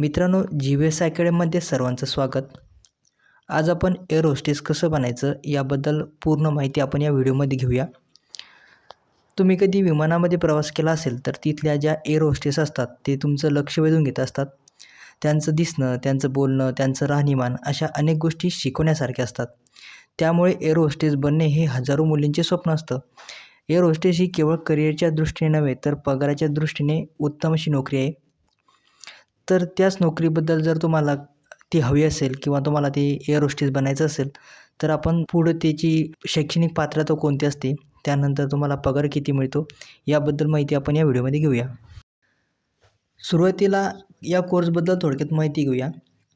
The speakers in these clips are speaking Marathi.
मित्रांनो जी व्ही एस अकॅडमीमध्ये सर्वांचं स्वागत. आज आपण एअर होस्टेस कसं बनायचं याबद्दल पूर्ण माहिती आपण या व्हिडिओमध्ये घेऊया. तुम्ही कधी विमानामध्ये प्रवास केला असेल तर तिथल्या ज्या एअर होस्टेस असतात ते तुमचं लक्ष वेधून घेत असतात. त्यांचं दिसणं त्यांचं बोलणं त्यांचं राहणीमान अशा अनेक गोष्टी शिकवण्यासारख्या असतात. त्यामुळे एअर होस्टेस बनणे हे हजारो मुलींचे स्वप्न असतं. एअर होस्टेस ही केवळ करिअरच्या दृष्टीने नव्हे तर पगाराच्या दृष्टीने उत्तम अशी नोकरी आहे. तर त्याच नोकरीबद्दल जर तुम्हाला ती हवी असेल किंवा तुम्हाला ती एअर होस्टेस बनायचं असेल तर आपण पुढं त्याची शैक्षणिक पात्रता कोणती असते त्यानंतर तुम्हाला पगार किती मिळतो याबद्दल माहिती आपण या व्हिडिओमध्ये घेऊया. सुरुवातीला या कोर्सबद्दल थोडक्यात माहिती घेऊया.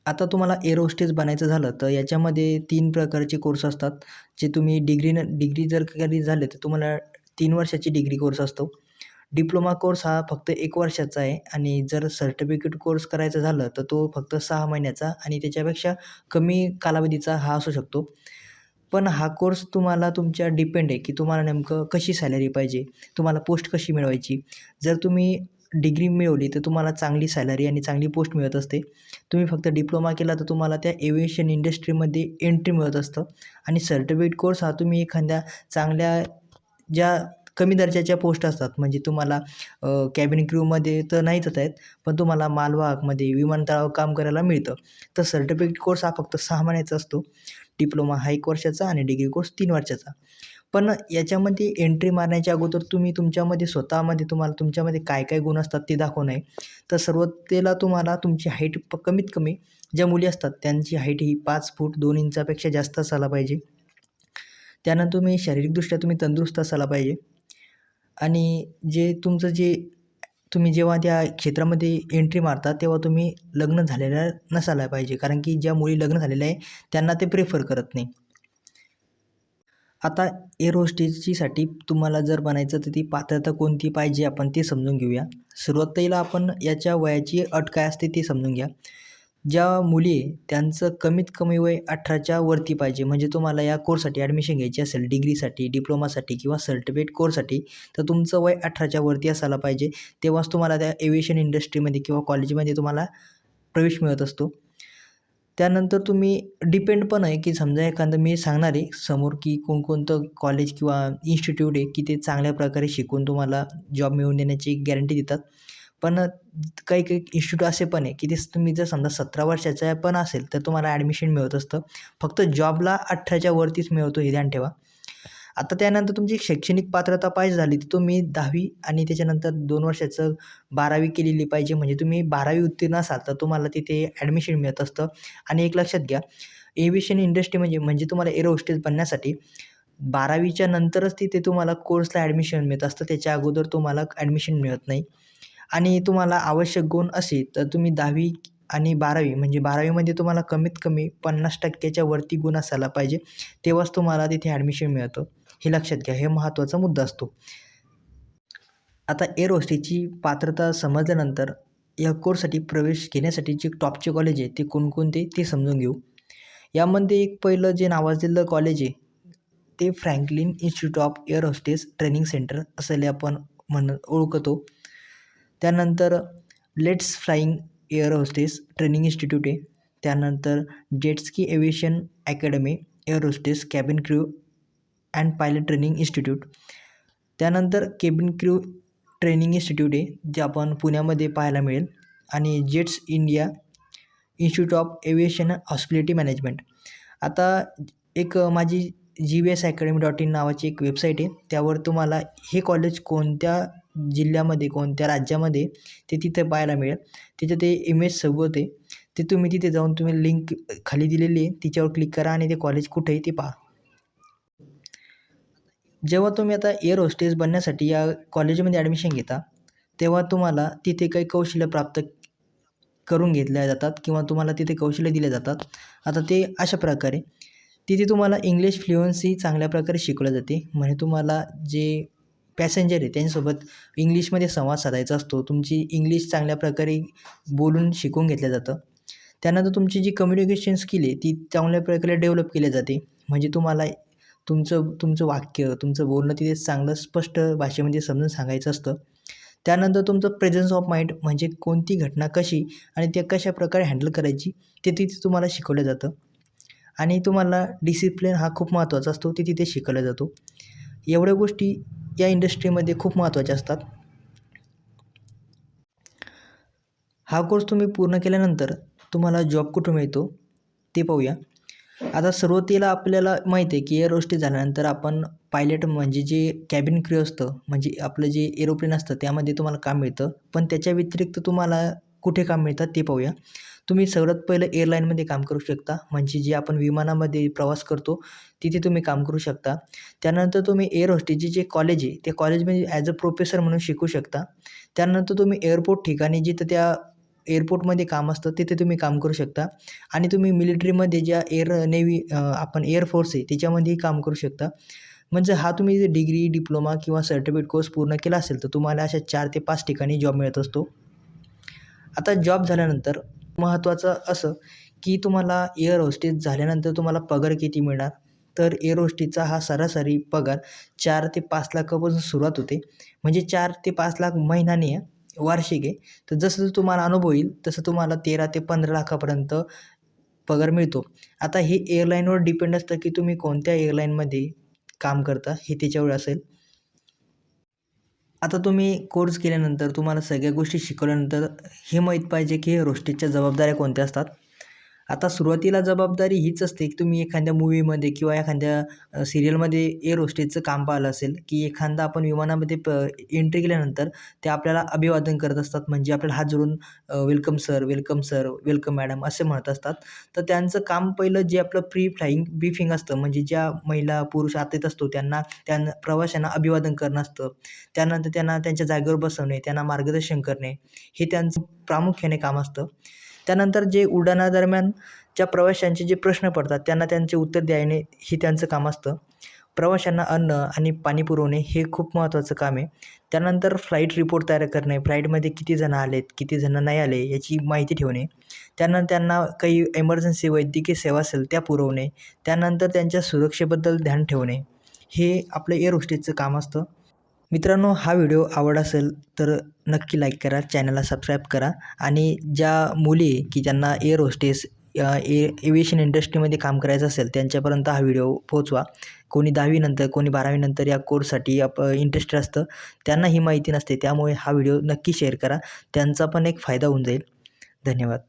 आता तुम्हाला एअर होस्टेस बनायचं झालं तर याच्यामध्ये तीन प्रकारचे कोर्स असतात. जे तुम्ही डिग्री न डिग्री जर काही झाले तर तुम्हाला तीन वर्षाची डिग्री कोर्स असतो. डिप्लोमा कोर्स हा फक्त एक वर्षाचा आहे आणि जर सर्टिफिकेट कोर्स करायचा झालं तर तो फक्त सहा महिन्याचा आणि त्याच्यापेक्षा कमी कालावधीचा हा असू शकतो. पण हा कोर्स तुम्हाला तुमच्या डिपेंड आहे की तुम्हाला नेमकं कशी सॅलरी पाहिजे तुम्हाला पोस्ट कशी मिळवायची. जर तुम्ही डिग्री मिळवली तर तुम्हाला चांगली सॅलरी आणि चांगली पोस्ट मिळत असते. तुम्ही फक्त डिप्लोमा केला तर तुम्हाला त्या एव्हिएशन इंडस्ट्रीमध्ये एंट्री मिळत असतं. आणि सर्टिफिकेट कोर्स हा तुम्ही एखाद्या चांगल्या ज्या कमी दर्जाच्या पोस्ट असतात. म्हणजे तुम्हाला कॅबिन क्रूमध्ये तर नाहीच आहेत पण तुम्हाला मालवाहकमध्ये विमानतळावर काम करायला मिळतं. तर सर्टिफिकेट कोर्स हा फक्त सहा महिन्याचा असतो. डिप्लोमा हा एक वर्षाचा आणि डिग्री कोर्स तीन वर्षाचा. पण याच्यामध्ये एंट्री मारण्याच्या अगोदर तुम्ही तुमच्यामध्ये स्वतःमध्ये तुम्हाला तुमच्यामध्ये काय काय गुण असतात ते दाखवणं आहे तर सर्वतेला तुम्हाला तुमची हाईट प कमीत कमी ज्या मुली असतात त्यांची हाईट ही पाच फूट दोन इंचापेक्षा जास्त असायला पाहिजे. त्यानंतर तुम्ही शारीरिकदृष्ट्या तुम्ही तंदुरुस्त असायला पाहिजे. आणि जे तुमचं जे तुम्ही जेव्हा त्या क्षेत्रामध्ये एंट्री मारता तेव्हा तुम्ही लग्न झालेलं नसायला पाहिजे. कारण की ज्या मुली लग्न झालेल्या आहे त्यांना ते प्रेफर करत नाही. आता एअर होस्टेसचीसाठी तुम्हाला जर बनायचं तर ती पात्रता कोणती पाहिजे आपण ते समजून घेऊया. सुरुवातीला आपण याच्या वयाची अट काय असते ते समजून घ्या. ज्या मुली आहे त्यांचं कमीत कमी वय अठराच्या वरती पाहिजे. म्हणजे तुम्हाला या कोर्ससाठी ॲडमिशन घ्यायची असेल डिग्रीसाठी डिप्लोमासाठी किंवा सर्टिफिकेट कोर्ससाठी तर तुमचं वय अठराच्या वरती असायला पाहिजे. तेव्हाच तुम्हाला त्या एव्हिएशन इंडस्ट्रीमध्ये किंवा कॉलेजमध्ये तुम्हाला प्रवेश मिळत असतो. त्यानंतर तुम्ही डिपेंड पण आहे की समजा एखादं मी सांगणार आहे समोर की कोणकोणतं कॉलेज किंवा इन्स्टिट्यूट आहे की ते चांगल्या प्रकारे शिकून तुम्हाला जॉब मिळवून देण्याची गॅरंटी देतात. पण काही काही इन्स्टिट्यूट असे पण आहे की ते तुम्ही जर समजा सतरा वर्षाचा पण असेल तर तुम्हाला ॲडमिशन मिळत असतं. फक्त जॉबला अठराच्या वरतीच मिळतो हे ध्यान ठेवा. आता त्यानंतर तुमची शैक्षणिक पात्रता पाहिजे झाली तर तुम्ही दहावी आणि त्याच्यानंतर दोन वर्षाचं बारावी केलेली पाहिजे. म्हणजे तुम्ही बारावी उत्तीर्ण असाल तर तुम्हाला तिथे ॲडमिशन मिळत असतं. आणि एक लक्षात घ्या एव्हिएशन इंडस्ट्री म्हणजे म्हणजे तुम्हाला एअर होस्टेल बनण्यासाठी बारावीच्या नंतरच तिथे तुम्हाला कोर्सला ॲडमिशन मिळत असतं. त्याच्या अगोदर तुम्हाला ॲडमिशन मिळत नाही. आणि तुम्हाला आवश्यक गुण असेल तर तुम्ही दहावी आणि बारावी म्हणजे बारावीमध्ये तुम्हाला कमीत कमी पन्नास टक्क्याच्या वरती गुण असायला पाहिजे तेव्हाच तुम्हाला तिथे ॲडमिशन मिळतं. हे लक्षात घ्या हे महत्त्वाचा मुद्दा असतो. आता एअर होस्टेची पात्रता समजल्यानंतर या कोर्ससाठी प्रवेश घेण्यासाठी जे टॉपचे कॉलेज आहे ते कोणकोणते ते समजून घेऊ. यामध्ये एक पहिलं जे नावाजलेलं कॉलेज आहे ते Franklin institute of air hostess training centre असले आपण म्हण ओळखतो. त्यानंतर let's flying air hostess training institute आहे. त्यानंतर Jetsky aviation academy air hostess cabin crew and pilot training institute त्यानंतर केबिन क्रू ट्रेनिंग इन्स्टिट्यूट आहे जे आपण पुण्यामध्ये पाहायला मिळेल. आणि Jets India institute of aviation hospitality management आता एक माझी G V S academy dot in नावाची एक वेबसाईट आहे. त्यावर तुम्हाला हे कॉलेज कोणत्या जिल्ह्यामध्ये कोणत्या राज्यामध्ये ते तिथे पाहायला मिळेल. तिथे ते इमेज सोबत होते. ते तुम्ही तिथे जाऊन तुम्ही लिंक खाली दिलेली आहे. तिच्यावर क्लिक करा आणि ते कॉलेज कुठे आहे ते पहा. जेव्हा तुम्ही आता एअर होस्टेस बनण्यासाठी या कॉलेजमध्ये ॲडमिशन घेता तेव्हा तुम्हाला तिथे काही कौशल्य प्राप्त करून घेतल्या जातात किंवा तुम्हाला तिथे कौशल्य दिले जातात. आता ते अशा प्रकारे तिथे तुम्हाला इंग्लिश फ्लुएन्सी चांगल्या प्रकारे शिकवलं जाते. म्हणजे तुम्हाला जे पॅसेंजर आहे त्यांच्यासोबत इंग्लिशमध्ये संवाद साधायचा असतो. तुमची इंग्लिश चांगल्या प्रकारे बोलून शिकून घेतलं जातं. त्यानंतर तुमची जी कम्युनिकेशन स्किल आहे ती चांगल्या प्रकारे डेव्हलप केली जाते. म्हणजे तुम्हाला तुमचं तुमचं वाक्य तुमचं बोलणं तिथे चांगलं स्पष्ट भाषेमध्ये समजून सांगायचं असतं. त्यानंतर तुमचं प्रेझन्स ऑफ माइंड म्हणजे कोणती घटना कशी आणि त्या कशा प्रकारे हँडल करायची ते तिथे तुम्हाला शिकवलं जातं. आणि तुम्हाला डिसिप्लिन हा खूप महत्त्वाचा असतो ते तिथे शिकवला जातो. एवढ्या गोष्टी या इंडस्ट्रीमध्ये खूप महत्त्वाच्या असतात. हा कोर्स तुम्ही पूर्ण केल्यानंतर तुम्हाला जॉब कुठं मिळतो ते पाहूया. आता सुरुवातीला आपल्याला माहिती आहे की एअर होस्टेस झाल्यानंतर आपण पायलट म्हणजे जे कॅबिन क्रू असतं म्हणजे आपलं जे एरोप्लेन असतं त्यामध्ये तुम्हाला काम मिळतं. पण त्याच्या व्यतिरिक्त तुम्हाला कुठे काम मिळतात ते पाहूया. तुम्ही सर्वात पहिलं एअरलाईनमध्ये काम करू शकता. म्हणजे जे आपण विमानामध्ये प्रवास करतो तिथे तुम्ही काम करू शकता. त्यानंतर तुम्ही एअर होस्टेसचे जे कॉलेज आहे त्या कॉलेजमध्ये ॲज अ प्रोफेसर म्हणून शिकू शकता. त्यानंतर तुम्ही एअरपोर्ट ठिकाणी जिथं त्या एअरपोर्टमध्ये काम असतं तिथे तुम्ही काम करू शकता. आणि तुम्ही मिलिटरीमध्ये ज्या एअर नेव्ही आपण एअरफोर्स आहे त्याच्यामध्येही काम करू शकता. म्हणजे हा तुम्ही जे डिग्री डिप्लोमा किंवा सर्टिफिकेट कोर्स पूर्ण केला असेल तर तुम्हाला अशा चार ते पाच ठिकाणी जॉब मिळत असतो. आता जॉब झाल्यानंतर महत्त्वाचं असं की तुम्हाला एअर होस्टेस झाल्यानंतर तुम्हाला पगार किती मिळणार? तर एअर होस्टेसचा हा सरासरी पगार चार ते पाच लाखापासून सुरुवात होते. म्हणजे चार ते पाच लाख महिन्याने वार्षिक आहे. तर जसं जसं तुम्हाला अनुभव येईल तसं तुम्हाला तेरा ते पंधरा लाखापर्यंत पगार मिळतो. आता हे एअरलाईनवर डिपेंड असतं की तुम्ही कोणत्या एअरलाईनमध्ये काम करता हे त्याच्यावर असेल. आता तुम्ही कोर्स केल्यानंतर तुम्हाला सगळ्या गोष्टी शिकवल्यानंतर हे माहीत पाहिजे की रोस्टेजच्या जबाबदाऱ्या कोणत्या असतात? आता सुरुवातीला जबाबदारी हीच असते की तुम्ही एखाद्या मूवीमध्ये किंवा एखाद्या सिरियलमध्ये एअर होस्टेजचं काम पाहिलं असेल की एखादा आपण विमानामध्ये प एंट्री केल्यानंतर ते आपल्याला अभिवादन करत असतात. म्हणजे आपल्याला हात जोडून welcome sir welcome sir welcome madam असे म्हणत असतात. तर त्यांचं काम पहिलं जे आपलं प्री फ्लाईंग ब्रीफिंग असतं. म्हणजे ज्या महिला पुरुष आत येत असतो त्यांना त्यांना प्रवाशांना अभिवादन करणं असतं. त्यानंतर त्यांना त्यांच्या जागेवर बसवणे त्यांना मार्गदर्शन करणे हे त्यांचं प्रामुख्याने काम असतं. त्यानंतर जे उड्डाणादरम्यानच्या प्रवाशांचे जे प्रश्न पडतात त्यांना त्यांचे उत्तर द्यायने हे त्यांचं काम असतं. प्रवाशांना अन्न आणि पाणी पुरवणे हे खूप महत्त्वाचं काम आहे. त्यानंतर फ्लाईट रिपोर्ट तयार करणे फ्लाईटमध्ये किती जण आलेत किती जण नाही आले याची माहिती ठेवणे. त्यानंतर त्यांना काही एमर्जन्सी वैद्यकीय सेवा असेल त्या पुरवणे. त्यानंतर त्यांच्या सुरक्षेबद्दल ध्यान ठेवणे. हे आपलं एअर होस्टेजचं काम असतं. मित्रांनो हा व्हिडिओ आवड असेल तर नक्की लाईक करा चॅनलला सबस्क्राईब करा. आणि ज्या मुली की ज्यांना एअर होस्टेस ए एव्हिएशन इंडस्ट्रीमध्ये काम करायचं असेल त्यांच्यापर्यंत हा व्हिडिओ पोहोचवा. कोणी दहावीनंतर कोणी बारावीनंतर या कोर्ससाठी आप इंटरेस्टेड असतं त्यांना ही माहिती नसते. त्यामुळे हा व्हिडिओ नक्की शेअर करा. त्यांचा पण एक फायदा होऊन जाईल. धन्यवाद.